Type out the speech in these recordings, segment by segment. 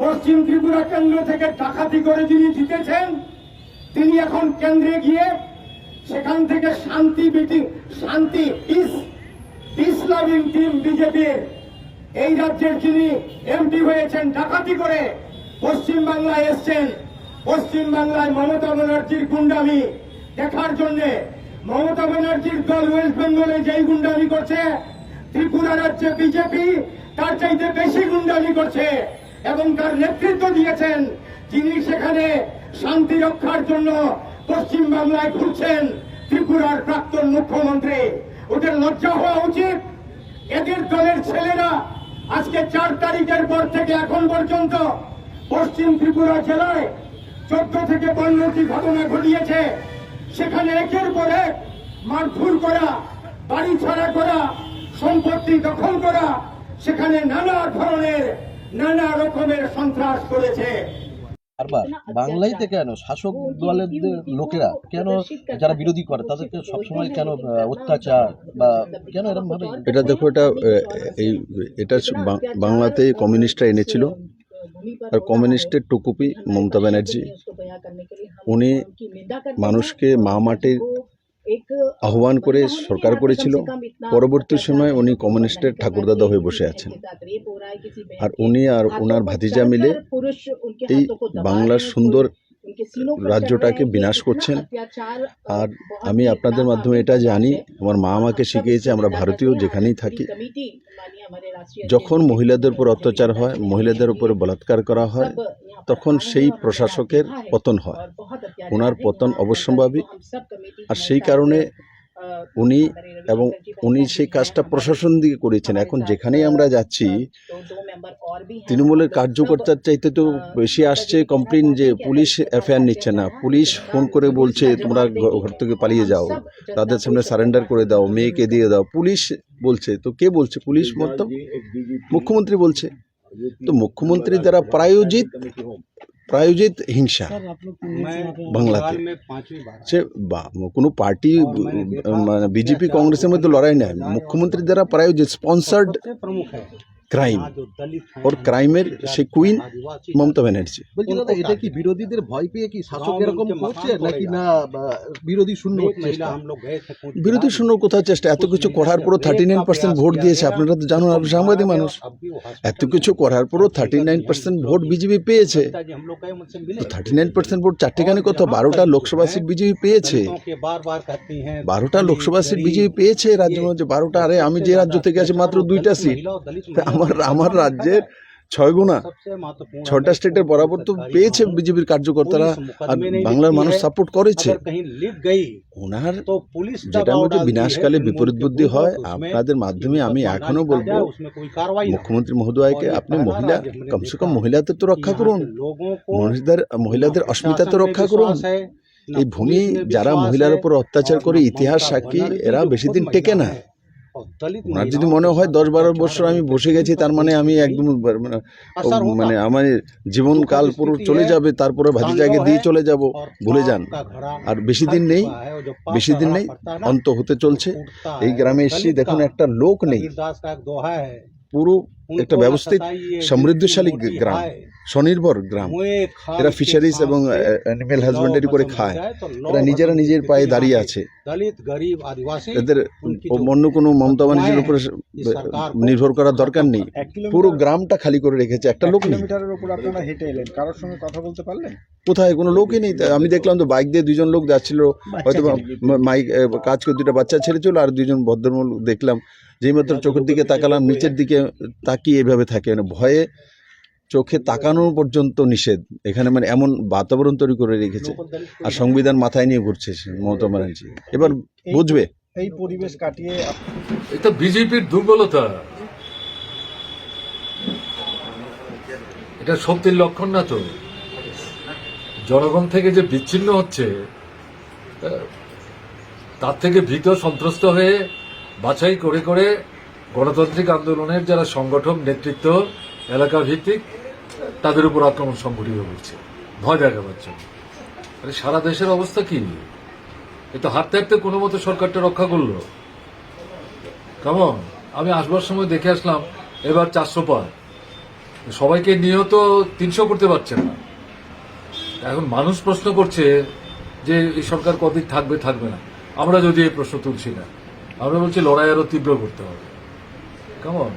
পশ্চিম ত্রিপুরা কেন্দ্র থেকে ডাকাতি করে যিনি জিতেছেন, তিনি এখন কেন্দ্রে গিয়ে সেখান থেকে শান্তি মিটিং, শান্তি পিস লাভিং টিম বিজেপির এই রাজ্যের যিনি এমপি হয়েছেন, ডাকাতি করে পশ্চিম বাংলায় এসছেন। পশ্চিম বাংলায় মমতা ব্যানার্জির গুন্ডামি দেখার জন্য মমতা ব্যানার্জির দল ওয়েস্ট বেঙ্গলে যেই গুন্ডামি করছে, ত্রিপুরা রাজ্যে বিজেপি তার চাইতে বেশি গুন্ডামি করছে। এবং তার নেতৃত্ব দিয়েছেন যিনি সেখানে শান্তি রক্ষার জন্য পশ্চিম বাংলায় ঘুরছেন ত্রিপুরার প্রাক্তন মুখ্যমন্ত্রী। ওদের লজ্জা হওয়া উচিত। এদের দলের ছেলেরা আজকে চার তারিখের পর থেকে এখন পর্যন্ত পশ্চিম ত্রিপুরা জেলায় চোদ্দ থেকে পনেরোটি ঘটনা ঘটিয়েছে। সেখানে একের পর এক মারধুর করা, বাড়ি ছাড়া করা, সম্পত্তি দখল করা, সেখানে নানা ধরনের নানা রকমের সন্ত্রাস করেছে। বারবার বাংলাইতে কেন শাসক দলের লোকেরা কেন যারা বিরোধী করে তাদেরকে সবসময় কেন অত্যাচার বা কেন এরকম ভাবে এটা দেখো এটা এই এটা বাংলাতে কমিউনিস্টরা এনেছিল। আর কমিউনিস্টের টুকুপি মমতা ব্যানার্জি উনি মানুষকে মা মাটির আহ্বান করে সরকার করেছিল পরবর্তী সময় উনি কমিউনিস্টের ঠাকুরদাদা হয়ে বসে আছেন। আর উনি আর ওনার ভাতিজা মিলে এই বাংলার সুন্দর রাজ্যটাকে বিনাশ করছেন। আর আমি আপনাদের মাধ্যমে এটা জানি আমার মা আমাকে শিখিয়েছে আমরা ভারতীয় যেখানেই থাকি। যখন মহিলাদের উপর অত্যাচার হয় মহিলাদের উপরে বলাৎকার করা হয় তখন সেই প্রশাসকের পতন হয়। ওনার পতন অবশ্যম্ভাবী। আর সেই কারণে উনি এবং উনি সেই কাজটা প্রশাসন দিকে করেছেন। এখন যেখানেই আমরা যাচ্ছি, তৃণমূলের কার্যকর্তার চাইতে তো বেশি আসছে কমপ্লেন যে পুলিশ এফআইআর নিচ্ছে না। পুলিশ ফোন করে বলছে, তোমরা ঘর থেকে পালিয়ে যাও। তাদের সামনে সারেন্ডার করে দাও। মেয়েকে দিয়ে দাও। পুলিশ বলছে। তো কে বলছে? পুলিশ মতো মুখ্যমন্ত্রী বলছে। তো মুখ্যমন্ত্রী দ্বারা প্রায়োজিত প্রায়োজিত হিংসা বাংলাতে সে বা- কোনো পার্টি মানে বিজেপি কংগ্রেসের মধ্যে লড়াই নাই মুখ্যমন্ত্রী দ্বারা প্রায়োজিত স্পন্সার্ড ক্রাইম ওর ক্রাইমের সে কুইন মমতা ব্যানার্জি। এটা কি বিরোধীদের ভয় পেয়ে কি শাসক এরকম করছে নাকি না বিরোধী শূন্য বিরোধী শূন্য কোথাও চেষ্টা এত কিছু করার পরও থার্টি নাইন পার্সেন্ট ভোট দিয়েছে আপনারা তো জানুন আপনি সাংবাদিক মানুষ। এত কিছু করার পরও thirty nine percent vote BJP পেয়েছে। তো থার্টি নাইন পার্সেন্ট ভোট চারটেখানে কত? বারোটা লোকসভা সিট বিজেপি পেয়েছে। বারোটা লোকসভা সিট বিজেপি পেয়েছে রাজ্য মধ্যে বারোটা আরে আমি যে রাজ্য থেকে আছি মাত্র দুইটা সিট। আমার আমার রাজ্যের ছয় গুণা। ছটা স্টেটের বরাবর তো পেয়েছে বিজেপির কার্যকর্তারা। আর বাংলার মানুষ সাপোর্ট করেছে। ওনার যেটা মধ্যে বিনাশকালে বিপরীত বুদ্ধি হয়। আপনাদের মাধ্যমে আমি এখনও বলব মুখ্যমন্ত্রী মহোদয়কে আপনি মহিলা কমসে কম মহিলাদের তো রক্ষা করুন। মহিলাদের মহিলাদের অস্মিতা তো রক্ষা করুন। এই ভূমি যারা মহিলার উপর অত্যাচার করে ইতিহাস সাক্ষী এরা বেশি দিন টেকে না। ওনার যদি মনে হয় দশ বারো বছর আমি বসে গেছি তার মানে আমি একদম মানে আমার মানে আমার জীবনকাল পুরো চলে যাবে তারপরে ভাতিজাকে দিয়ে চলে যাব ভুলে যান। আর বেশি দিন নেই বেশি দিন নেই অন্ত হতে চলছে। এই গ্রামে এসেছি দেখুন একটা লোক নেই। পুরো একটা ব্যবস্থিত সমৃদ্ধশালী গ্রাম স্বনির্ভর গ্রাম। এরা ফিশারিজ এবং অ্যানিমেল হাজবেন্ডারি করে খায়। এরা নিজেরা নিজের পায়ে দাঁড়িয়ে আছে। এদের অন্য কোনো মমতা বাণিজ্যের উপরে নির্ভর করার দরকার নেই। পুরো গ্রামটা খালি করে রেখেছে একটা লোক নেই। কারোর সঙ্গে কথা বলতে পারলেন? কোথায়? কোনো লোকই নেই। আমি দেখলাম তো বাইক দিয়ে দুজন লোক যাচ্ছিল হয়তো মাইক কাজ করে দুটা বাচ্চা ছেড়ে চলো আর দুজন ভদ্রমূল দেখলাম। যেই মাত্র চোখের দিকে তাকালাম নিচের দিকে তাকিয়ে এভাবে থাকে। মানে ভয়ে চোখে তাকানো পর্যন্ত নিষেধ। এখানে মানে এমন বাতাবরণ তৈরি করে রেখেছে। আর সংবিধান মাথায় নিয়ে ঘুরছে মমতা ব্যানার্জি। এবার বুঝবে। এই পরিবেশ কাটিয়ে এটা বিজেপির দুর্বলতা। এটা শক্তির লক্ষণ না তো? জনগণ থেকে যে বিচ্ছিন্ন হচ্ছে তার থেকে ভীত সন্ত্রস্ত হয়ে বাছাই করে করে গণতান্ত্রিক আন্দোলনের যারা সংগঠক, নেতৃত্ব এলাকা ভিত্তিক তাদের উপর আক্রমণ সংঘটিত করছে ভয় দেখাবার জন্য। সারা দেশের অবস্থা কি এ তো হাঁটতে হাঁটতে কোনো মতো সরকারটা রক্ষা করল। কেমন আমি আসবার সময় দেখে আসলাম, এবার চারশো পার। সবাইকে নিয়েও তো তিনশো করতে পারছে না। এখন মানুষ প্রশ্ন করছে যে এই সরকার কদিন থাকবে থাকবে না। আমরা যদি এই প্রশ্ন তুলছি না, আমরা বলছি লড়াই আরও তীব্র করতে হবে। কেমন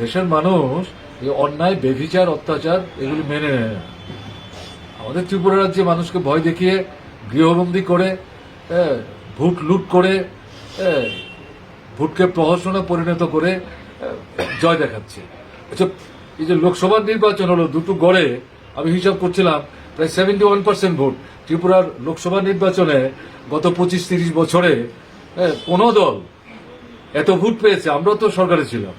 দেশের মানুষ এই অন্যায়, বেভিচার, অত্যাচার, এগুলি মেনে নেয় না। আমাদের ত্রিপুরা রাজ্যে মানুষকে ভয় দেখিয়ে গৃহবন্দী করে ভোট লুট করে ভোটকে প্রহসনে পরিণত করে জয় দেখাচ্ছে। আচ্ছা এই যে লোকসভা নির্বাচন হলো, দুটো গড়ে আমি হিসাব করছিলাম, প্রায় সেভেন্টি ওয়ান পার্সেন্ট ভোট। ত্রিপুরার লোকসভা নির্বাচনে গত পঁচিশ তিরিশ বছরে কোনো দল এত ভোট পেয়েছে, আমরাও তো সরকারে ছিলাম।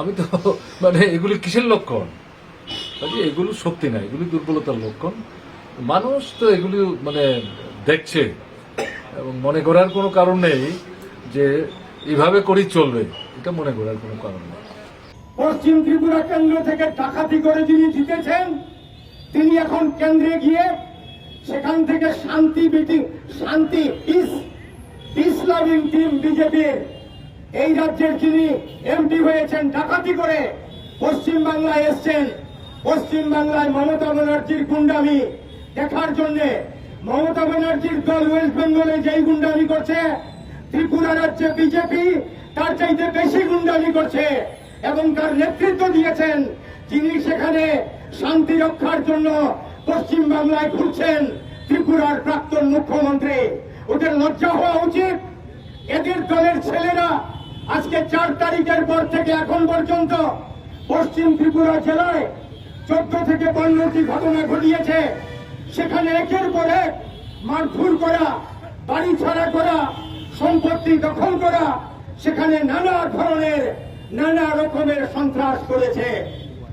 আমি তো মানে এগুলি কিসের লক্ষণ? এগুলো সত্যি না, এগুলি দুর্বলতার লক্ষণ। মানুষ তো এগুলি মানে দেখছে। এবং মনে করার কোনো কারণ নেই যে এভাবে করেই চলবে। এটা মনে করার কোনো কারণ নেই। পশ্চিম ত্রিপুরা কেন্দ্র থেকে ডাকাতি করে যিনি জিতেছেন, তিনি এখন কেন্দ্রে গিয়ে সেখান থেকে শান্তি মিটিং শান্তি পিস লাভিং টিম বিজেপির এই রাজ্যের যিনি এমপি হয়েছেন, ডাকাতি করে পশ্চিম বাংলায় এসছেন। পশ্চিম বাংলায় মমতা ব্যানার্জির গুন্ডামি দেখার জন্য মমতা ব্যানার্জির দল ওয়েস্ট বেঙ্গলে যেই গুন্ডামি করছে, ত্রিপুরা রাজ্যে বিজেপি তার চাইতে বেশি গুন্ডামি করছে এবং তার নেতৃত্ব দিয়েছেন, যিনি সেখানে শান্তি রক্ষার জন্য পশ্চিম বাংলায় ঘুরছেন ত্রিপুরার প্রাক্তন মুখ্যমন্ত্রী। ওদের লজ্জা হওয়া উচিত এদের দলের ছেলেরা আজকে চার তারিখের পর থেকে এখন পর্যন্ত পশ্চিম ত্রিপুরা জেলায় চোদ্দ থেকে পনেরোটি ঘটনা ঘটিয়েছে। সেখানে একের পর এক মারধর করা, বাড়ি ছাড়া করা, সম্পত্তি দখল করা, সেখানে নানা ধরনের, নানা রকমের সন্ত্রাস করেছে।